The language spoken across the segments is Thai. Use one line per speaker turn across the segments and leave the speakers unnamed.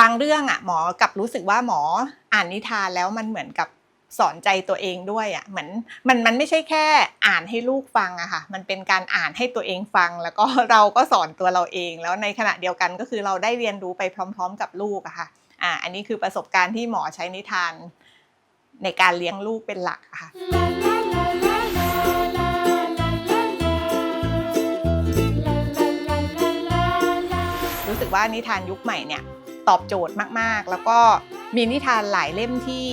บางเรื่องอะหมอกับรู้สึกว่าหมออ่านนิทานแล้วมันเหมือนกับสอนใจตัวเองด้วยอะเหมือนมันมันไม่ใช่แค่อ่านให้ลูกฟังอะค่ะมันเป็นการอ่านให้ตัวเองฟัง แล้วก็เราก็สอนตัวเราเอง แล้วในขณะเดียวกันก็คือเราได้เรียนรู้ไปพร้อม ๆ กับลูกอะค่ะอ่าอันนี้คือประสบการณ์ที่หมอใช้นิทานในการเลี้ยงลูกเป็นหลักอะค่ะรู้สึกว่านิทานยุคใหม่เนี่ย ตอบโจทย์มากๆ แล้วก็มีนิทานหลายเล่มที่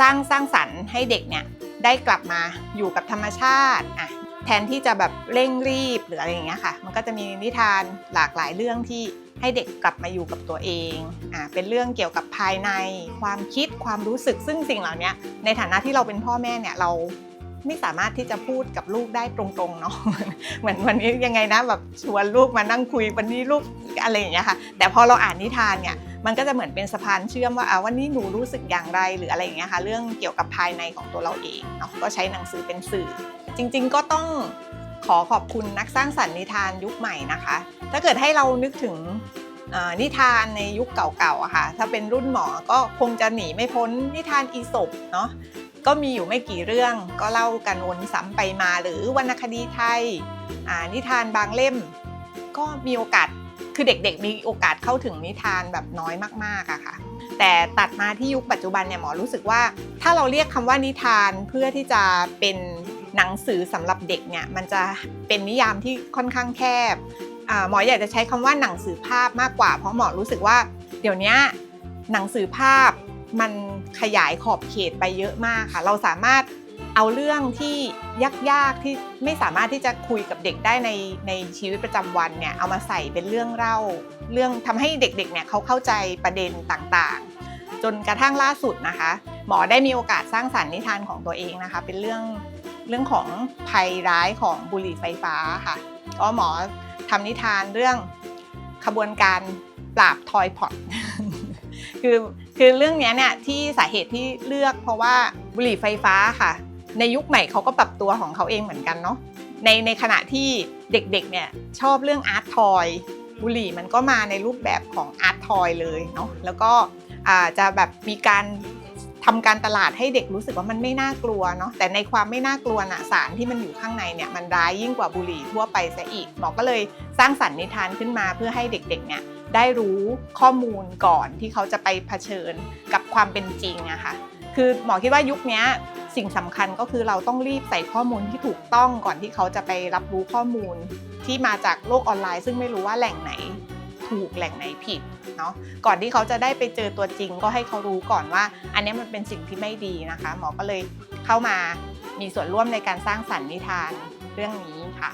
สร้างสร้างสรรค์ให้เด็กเนี่ยได้กลับมาอยู่กับธรรมชาติอะแทนที่จะแบบเร่งรีบหรืออะไรอย่างเงี้ยค่ะ มันก็จะมีนิทานหลากหลายเรื่องที่ให้เด็กกลับมาอยู่กับตัวเองอะเป็นเรื่องเกี่ยวกับภายใน ความคิดความรู้สึกซึ่งสิ่งเหล่านี้ในฐานะที่เราเป็นพ่อแม่เนี่ยเรา ไม่สามารถที่จะพูดกับลูกได้ตรงๆเนาะเหมือนวันนี้ยังไงนะแบบชวนลูกมานั่งคุยวันนี้ลูกอะไรอย่างเงี้ยค่ะ แต่พอเราอ่านนิทานเนี่ยมันก็จะเหมือนเป็นสะพานเชื่อมว่าอ่าวันนี้หนูรู้สึกอย่างไรหรืออะไรอย่างเงี้ยค่ะเรื่องเกี่ยวกับภายในของตัวเราเองเนาะก็ใช้หนังสือเป็นสื่อ จริง ๆ ก็ต้องขอขอบคุณนักสร้างสรรค์นิทานยุคใหม่นะคะ ถ้าเกิดให้เรานึกถึงนิทานในยุคเก่าๆอะค่ะ ถ้าเป็นรุ่นหมอก็คงจะหนีไม่พ้นนิทานอีสปเนาะ ก็มีอยู่ไม่กี่เรื่องก็เล่ากันวนซ้ำไปมาหรือวรรณคดีไทยนิทานบางเล่ม ก็มีโอกาสคือเด็กๆ มีโอกาสเข้าถึงนิทานแบบน้อยมากๆอะค่ะ แต่ตัดมาที่ยุคปัจจุบันเนี่ยหมอรู้สึกว่า ถ้าเราเรียกคำว่านิทานเพื่อที่จะเป็นหนังสือสำหรับเด็กเนี่ยมันจะเป็นนิยามที่ค่อนข้างแคบอ่าหมออยากจะใช้คำว่าหนังสือภาพมากกว่า เพราะหมอรู้สึกว่า เดี๋ยวนี้หนังสือภาพ มันขยายขอบเขตไปเยอะมากค่ะ เราสามารถเอาเรื่องที่ยากๆที่ไม่สามารถที่จะคุยกับเด็กได้ในในชีวิตประจำวันเนี่ยเอามาใส่เป็นเรื่องเล่า เรื่องทำให้เด็กๆเนี่ยเขาเข้าใจประเด็นต่างๆ จนกระทั่งล่าสุดนะคะ หมอได้มีโอกาสสร้างสรรค์นิทานของตัวเองนะคะ เป็นเรื่องเรื่องของภัยร้ายของบุหรี่ไฟฟ้าค่ะก็หมอทำนิทานเรื่องขบวนการปราบทอยพอต คือคือเรื่องนี้เนี่ยที่สาเหตุที่เลือก เพราะว่าบุหรี่ไฟฟ้าค่ะ ในยุคใหม่เขาก็ปรับตัวของเขาเองเหมือนกันเนาะในในขณะที่เด็กๆเนี่ยชอบเรื่องอาร์ตทอยบุหรี่มันก็มาในรูปแบบของอาร์ตทอยเลยเนาะแล้วก็อ่าจะแบบมีการ ทำการตลาดให้เด็กรู้สึกว่ามันไม่น่ากลัวเนาะแต่ในความไม่น่ากลัวน่ะสารที่มันอยู่ข้างในเนี่ยมันร้ายยิ่งกว่าบุหรี่ทั่วไปซะอีกหมอก็เลยสร้างสรรค์นิทานขึ้นมาเพื่อให้เด็กๆเนี่ยได้รู้ข้อมูลก่อนที่เขาจะไปเผชิญกับความเป็นจริงอะค่ะคือหมอคิดว่ายุคนี้สิ่งสำคัญก็คือเราต้องรีบใส่ข้อมูลที่ถูกต้องก่อนที่เขาจะไปรับรู้ข้อมูลที่มาจากโลกออนไลน์ ซึ่งไม่รู้ว่าแหล่งไหน ถูกแหล่งไหนผิดเนาะก่อนที่เขาจะได้ไปเจอตัวจริงก็ให้เขารู้ก่อนว่า อันนี้มันเป็นสิ่งที่ไม่ดีนะคะ หมอก็เลยเข้ามามีส่วนร่วมในการสร้างสรรค์นิทานเรื่องนี้ค่ะ